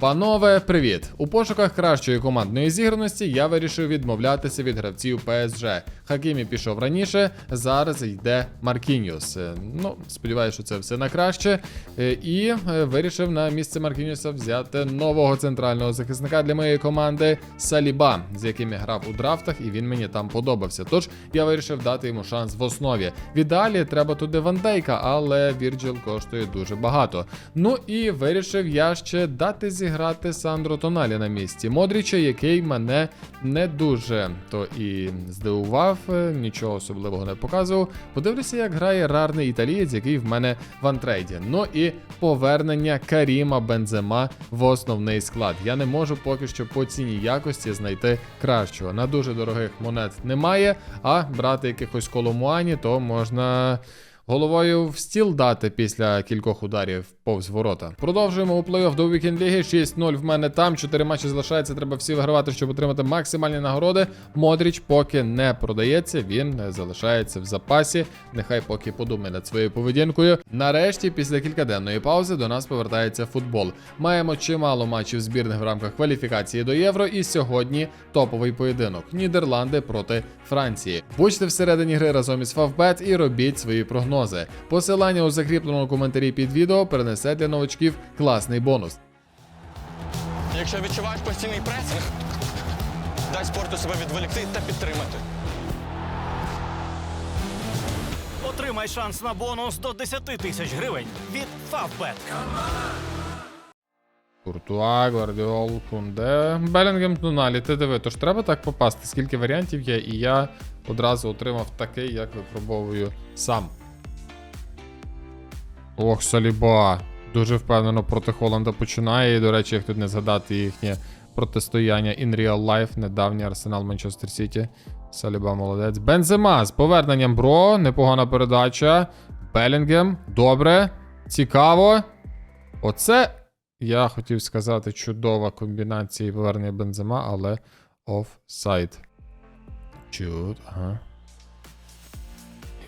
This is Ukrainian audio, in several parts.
Панове, привіт! У пошуках кращої командної зіграності я вирішив відмовлятися від гравців ПСЖ. Хакімі пішов раніше, зараз йде Маркіньос. Е, Ну, сподіваюся, що це все на краще. Е, І е, вирішив на місце Маркіньоса взяти нового центрального захисника для моєї команди Саліба, з яким я грав у драфтах, і він мені там подобався. Тож я вирішив дати йому шанс в основі. В ідеалі треба туди Вандейка, але Вірджил коштує дуже багато. Ну і вирішив я ще дати зіграти Сандро Тоналі на місці. Модріча, який мене не дуже то і здивував, е, нічого особливого не показував. Подивлюся, як грає рарний італієць, який в мене в антрейді. Ну і повернення Каріма Бензема в основний склад. Я не можу поки що по ціні якості знайти кращого. На дуже дорогих монет немає, а брати якихось коломуані, то можна. Головою в стіл дати після кількох ударів повз ворота. Продовжуємо у плей-офф до Вікенд Ліги. 6-0 в мене там. 4 матчі залишається. Треба всі вигравати, щоб отримати максимальні нагороди. Модріч поки не продається. Він залишається в запасі. Нехай поки подумає над своєю поведінкою. Нарешті, після кількаденної паузи, до нас повертається футбол. Маємо чимало матчів збірних в рамках кваліфікації до євро. І сьогодні топовий поєдинок: Нідерланди проти Франції. Будьте всередині гри разом із Фавбет і робіть свої прогнози. Посилання у закріпленому коментарі під відео перенесе для новачків класний бонус. Якщо відчуваєш постійний пресинг, дай спорту себе відволікти та підтримати. Отримай шанс на бонус до 10 тисяч гривень від Favbet. Куртуа, Гвардіол, Кунде, Белінгем, Туналі. Ти диви, тож треба так попасти, скільки варіантів є, і я одразу отримав такий, як випробовую сам. Ох, Саліба. Дуже впевнено проти Холланда починає. І, до речі, як тут не згадати їхнє протистояння in real life, недавній Арсенал Манчестер Сіті. Саліба молодець. Бензема з поверненням бро. Непогана передача. Белінгем. Добре. Цікаво. Оце я хотів сказати чудова комбінація повернення Бензема, але офсайд. Чуд, ага.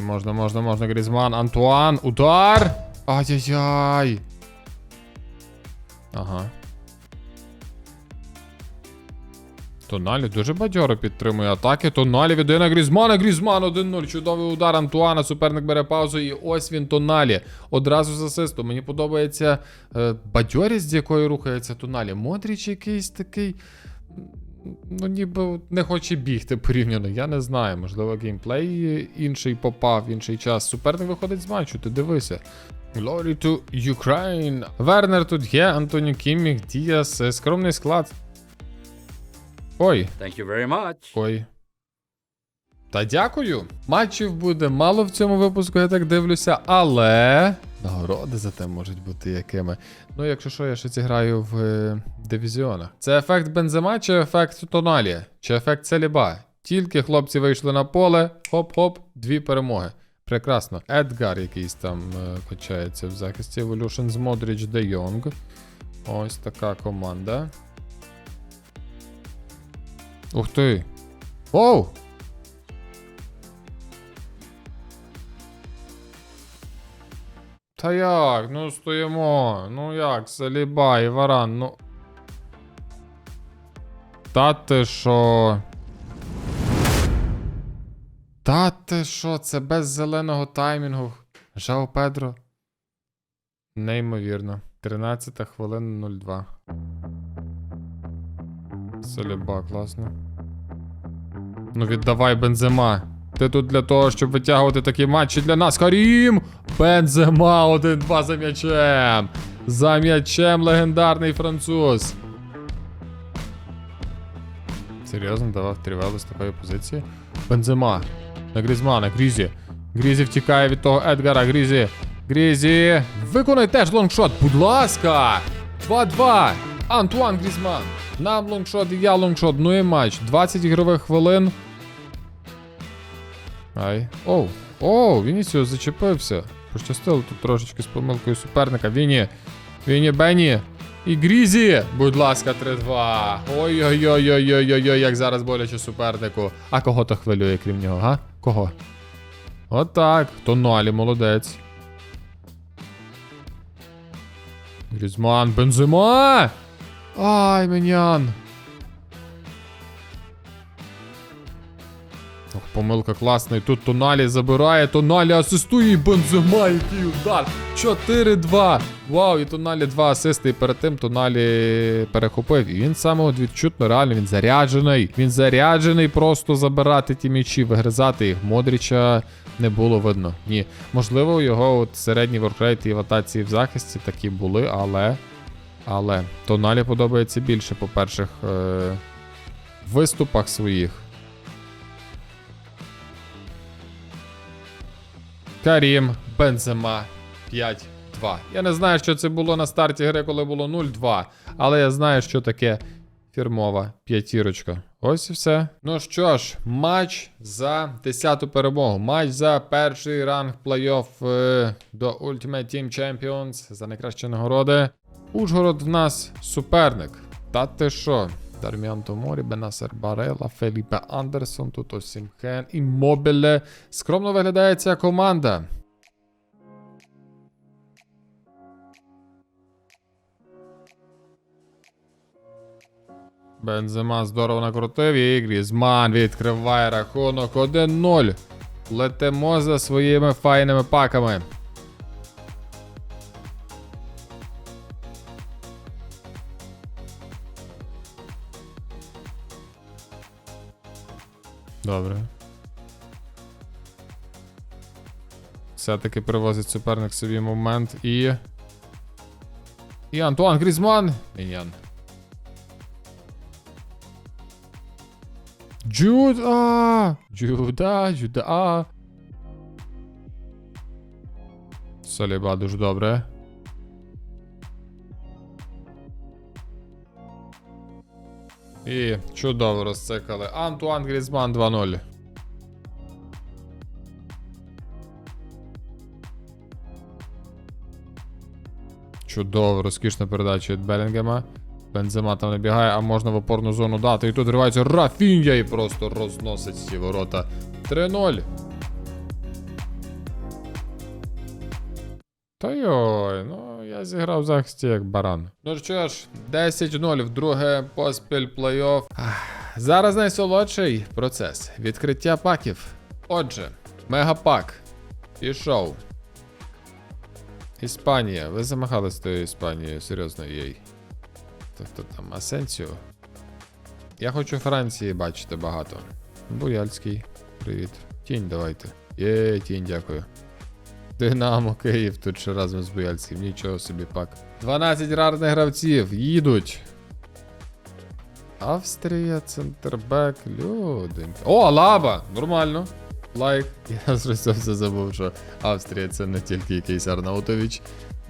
І можна, можна, можна. Грізман, Антуан, удар! Ай-яй-яй! Ага. Тоналі дуже бадьоро підтримує атаки. Тоналі віддає на Грізмана. Грізман 1-0. Чудовий удар Антуана. Суперник бере паузу. І ось він Тоналі. Одразу з асисту. Мені подобається е, бадьорість, з якою рухається Тоналі. Модріч якийсь такий. Ну, ніби не хоче бігти порівняно. Я не знаю. Можливо, геймплей інший попав інший час. Суперник виходить з матчу, ти дивися. Glory to Ukraine. Вернер тут є, Антоні Кімміх, Діас, е, скромний склад. Ой, Thank you very much. ой. Та дякую. Матчів буде мало в цьому випуску, я так дивлюся, але нагороди зате можуть бути якими. Ну, якщо що, я ще ці граю в е, дивізіонах. Це ефект Бензема чи ефект Тоналі? Чи ефект Целіба? Тільки хлопці вийшли на поле, хоп-хоп, дві перемоги. Прекрасно. Едгар якийсь там е, качається в захисті. Evolutions Модріч Де Йонг. Ось така команда. Ух ти. Оу! Та як? Ну стоїмо. Ну як, Саліба і Варан, ну. Та ти що? Та ти що, це без зеленого таймінгу. Жао Педро. Неймовірно. 13 хвилина 02. Саліба, класно. Ну віддавай Бензема. Ти тут для того, щоб витягувати такі матчі для нас. Карім! Бензема 1-2 за м'ячем. За м'ячем легендарний француз. Серйозно давав трівелу з такої позиції. Бензема. На Грізмана. Грізі. Грізі втікає від того Едгара. Грізі. Грізі. Виконай теж лонгшот. Будь ласка. 2-2. Антуан Грізман. Нам лонгшот і я лонгшот. Ну і матч. 20 ігрових хвилин. Ай. Оу. Оу, Вінісіус зачепився. Пощастило тут трошечки з помилкою суперника. Віні. Віні Бені. І Грізі. Будь ласка, 3-2. Ой-ой-ой-ой-ой-ой, як зараз боляче супернику. А кого то хвилює, крім нього, га? Кого? Отак. Тоналі, молодець. Грізман, Бензема! Ай, менян. Помилка класна. І тут Тоналі забирає, Тоналі асистує і Бензема, який удар. 4-2. Вау, і Тоналі два асисти, і перед тим Тоналі перехопив. І він саме відчутно, реально, він заряджений. Він заряджений просто забирати ті м'ячі, вигризати їх. Модріча не було видно. Ні. Можливо, його от середній воркрейт і в атаці і в захисті такі були, але. Але Тоналі подобається більше по перших е- виступах своїх. Карім Бензема 5-2. Я не знаю, що це було на старті гри, коли було 0-2, але я знаю, що таке фірмова п'ятірочка. Ось і все. Ну що ж, матч за 10-ту перемогу. Матч за перший ранг плей-офф е, до Ultimate Team Champions за найкращі нагороди. Ужгород в нас суперник. Та ти що? Дарміан Томорі, Бенасер Барела, Феліпе Андерсон, тут Осімхен, Іммобіле. Скромно виглядає ця команда. Бензема здорово накрутив і Грізман відкриває рахунок 1-0. Летимо за своїми файними паками. Добре. Все-таки привозить суперник собі момент і. І Антуан Грізман. Мінян. Джуда! Джуда, Джуда. Саліба дуже добре. І чудово розцикали. Антуан Грізман 2-0. Чудово, розкішна передача від Белінгема. Бензема там не бігає, а можна в опорну зону дати. І тут ривається Рафінья і просто розносить ці ворота. 3-0. Та йой, ну я зіграв в захисті як баран. Ну що ж, 10-0 в друге поспіль плей-офф. Зараз найсолодший процес відкриття паків. Отже, мегапак. Пішов. Іспанія. Ви замахали з тою Іспанією, серйозно, їй. Тобто там Асенсіо. Я хочу Франції бачити багато. Буяльський. Привіт. Тінь давайте. Є, тінь, дякую. Динамо Київ тут ще разом з Буяльським. Нічого собі пак. 12 рарних гравців. Їдуть. Австрія, центрбек, люди. О, Алаба! Нормально. Лайк. Я зрозумів все забув, що Австрія це не тільки якийсь Арнаутович.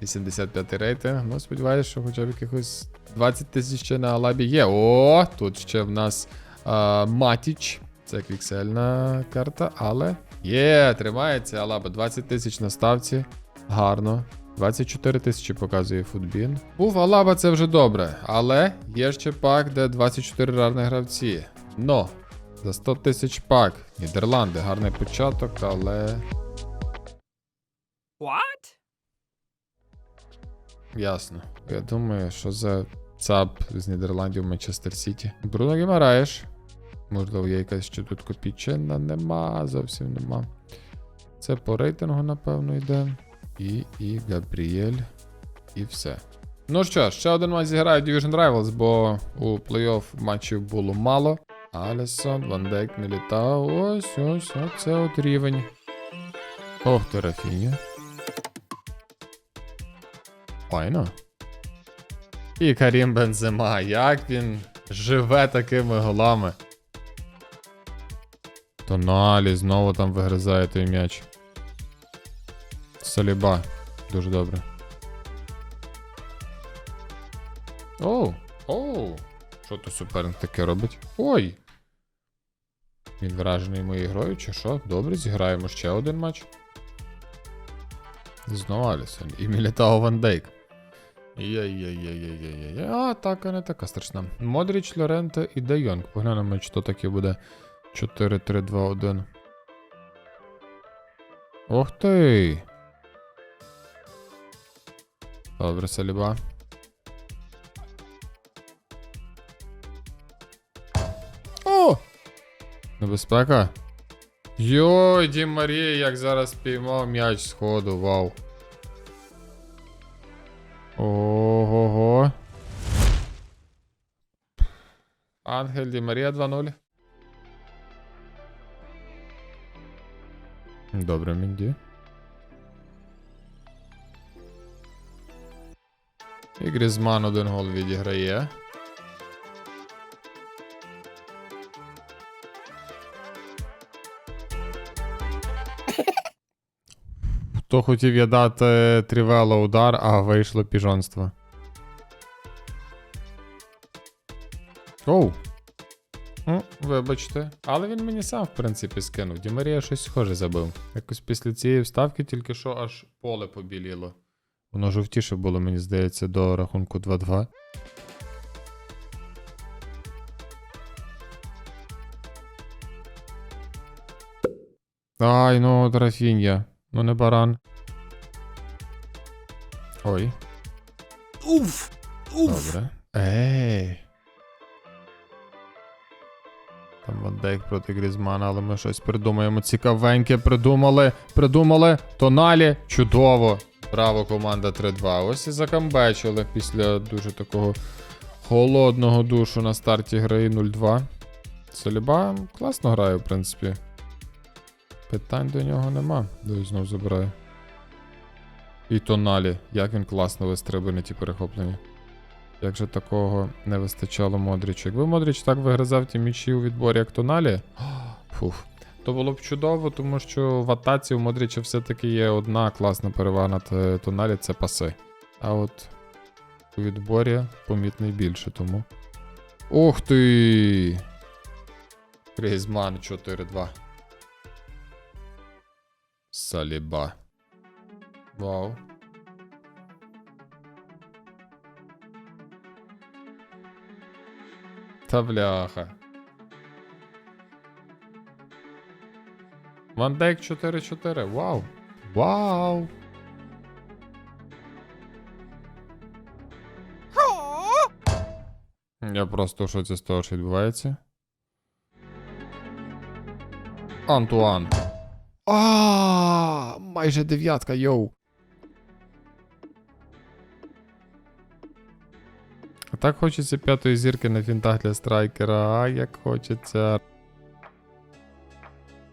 85 рейтинг. Ну, сподіваюся, що хоча б якихось 20 тисяч ще на Алабі є. О, тут ще в нас а, Матіч. Це квіксельна карта, але є, тримається Алаба. 20 тисяч на ставці. Гарно. 24 тисячі показує футбін. Був Алаба, це вже добре. Але є ще пак, де 24 рарних гравці. Но. За 100 тисяч пак. Нідерланди, гарний початок, але. What? Ясно. Я думаю, що за ЦАП з Нідерландів Манчестер Сіті. Бруно Гімараєш. Можливо, є якась ще тут копійчина. Нема, зовсім нема. Це по рейтингу, напевно, йде. І, і Габріель. І все. Ну що, ще один матч зіграє Division Rivals, бо у плей-офф матчів було мало. Алісон, Ван Дейк, Мілітао. Ось, ось, оце от рівень. Ох, ти Рафіня. Файно. І Карім Бензема, як він живе такими голами. Тоналі знову там вигризає той м'яч. Саліба. Дуже добре. Оу, оу. Що то суперник таке робить? Ой! Він вражений моєю грою, чи що? Добре, зіграємо ще один матч. Знову Алісон. І Мілітао Ван Дейк. Є-є-є-є-є-є. А, така не така страшна. Модріч, Лоренте і Де Йонг. Поглянемо, чи то таке буде 4, 3, 2, 1. Ох ти! Добре, саліба. О! Небезпека. Йой, Дім Марія, як зараз піймав м'яч сходу вау. Ого. Ангель Ді Марія 2-0. Добре, Мінді. І Грізман один гол відіграє. Хто хотів я дати Трівело удар, а вийшло піжонство. Оу. Вибачте. Але він мені сам, в принципі, скинув. Дімарія щось схоже забив. Якось після цієї вставки тільки що аж поле побіліло. Воно жовтіше було, мені здається, до рахунку 2-2. Ай, ну, Драфінья. Ну не баран. Ой. Уф! Уф! Добре. Ей. Там Ван Дейк проти Грізмана, але ми щось придумаємо. Цікавеньке придумали. Придумали. Тоналі. Чудово. Браво, команда 3-2. Ось і закамбечили після дуже такого холодного душу на старті гри 0-2. Соліба класно грає, в принципі. Питань до нього нема. Дивись, знов забирає. І Тоналі. Як він класно вистрибує на ті перехоплення. Як же такого не вистачало Модрічу? Якби Модріч так вигризав ті м'ячі у відборі, як Тоналі, фух, то було б чудово, тому що в атаці у Модріча все-таки є одна класна перевага над е, Тоналі це паси. А от у відборі помітний більше, тому. Ух ти! Грізман 4-2. Саліба. Вау. Та бляха. Вандек 4-4. Вау. Вау. Я просто в шоці з того, що відбувається. Антуан. А, майже дев'ятка, йоу. Так хочеться п'ятої зірки на фінтах для страйкера, а як хочеться.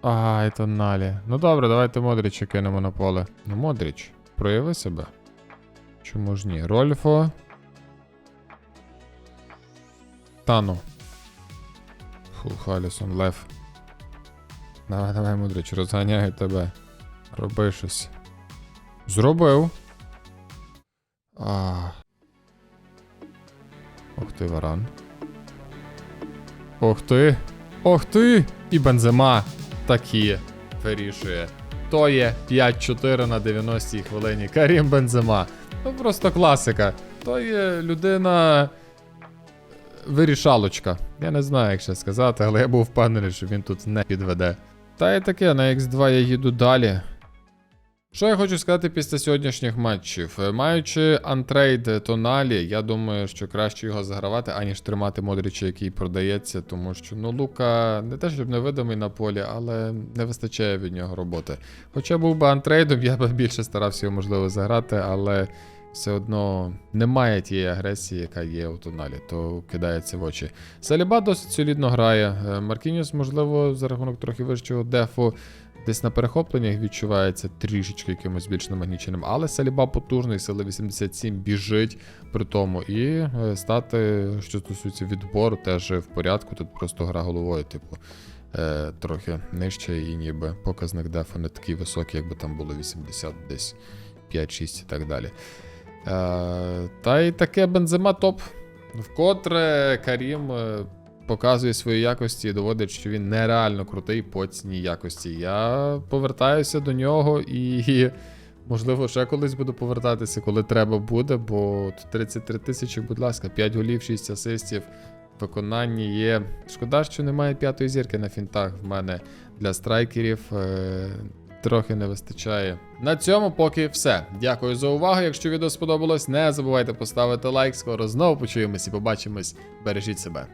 Ай, тоналі. Ну добре, давайте Модріча кинемо на поле. Ну, Модріч, прояви себе. Чому ж ні? Рольфо. Тану. Фух, Алісон, Лев. Давай, давай, Модріч, розганяю тебе. Роби щось. Зробив. А. Ох ти, варан. Ох ти. Ох ти! І бензема такі вирішує. То є 5-4 на 90-й хвилині. Карім Бензема. Ну просто класика. То є людина. Вирішалочка. Я не знаю, як ще сказати, але я був впевнений, що він тут не підведе. Та і таке, на X2 я їду далі. Що я хочу сказати після сьогоднішніх матчів? Е, Маючи антрейд Тоналі, я думаю, що краще його загравати, аніж тримати Модріча, який продається, тому що ну Лука не те, щоб невидимий на полі, але не вистачає від нього роботи. Хоча був би антрейдом, я би більше старався його можливо заграти, але все одно немає тієї агресії, яка є у Тоналі, то кидається в очі. Саліба досить солідно грає. Е, Маркініус, можливо, за рахунок трохи вищого дефу. Десь на перехопленнях відчувається трішечки якимось більш намагніченим, але Саліба потужний, сили 87 біжить при тому. І е, стати, що стосується відбору, теж в порядку. Тут просто гра головою, типу, е, трохи нижче, і ніби показник дефу не такий високий, якби там було 80, десь 5-6 і так далі. Е, та й таке бензима топ. Вкотре Карім е, показує свої якості і доводить, що він нереально крутий по цінній якості. Я повертаюся до нього і, можливо, ще колись буду повертатися, коли треба буде, бо 33 тисячі, будь ласка, 5 голів, 6 асистів. В виконанні є. Шкода, що немає п'ятої зірки на фінтах в мене для страйкерів. Е- Трохи не вистачає. На цьому поки все. Дякую за увагу. Якщо відео сподобалось, не забувайте поставити лайк. Скоро знову почуємось і побачимось. Бережіть себе.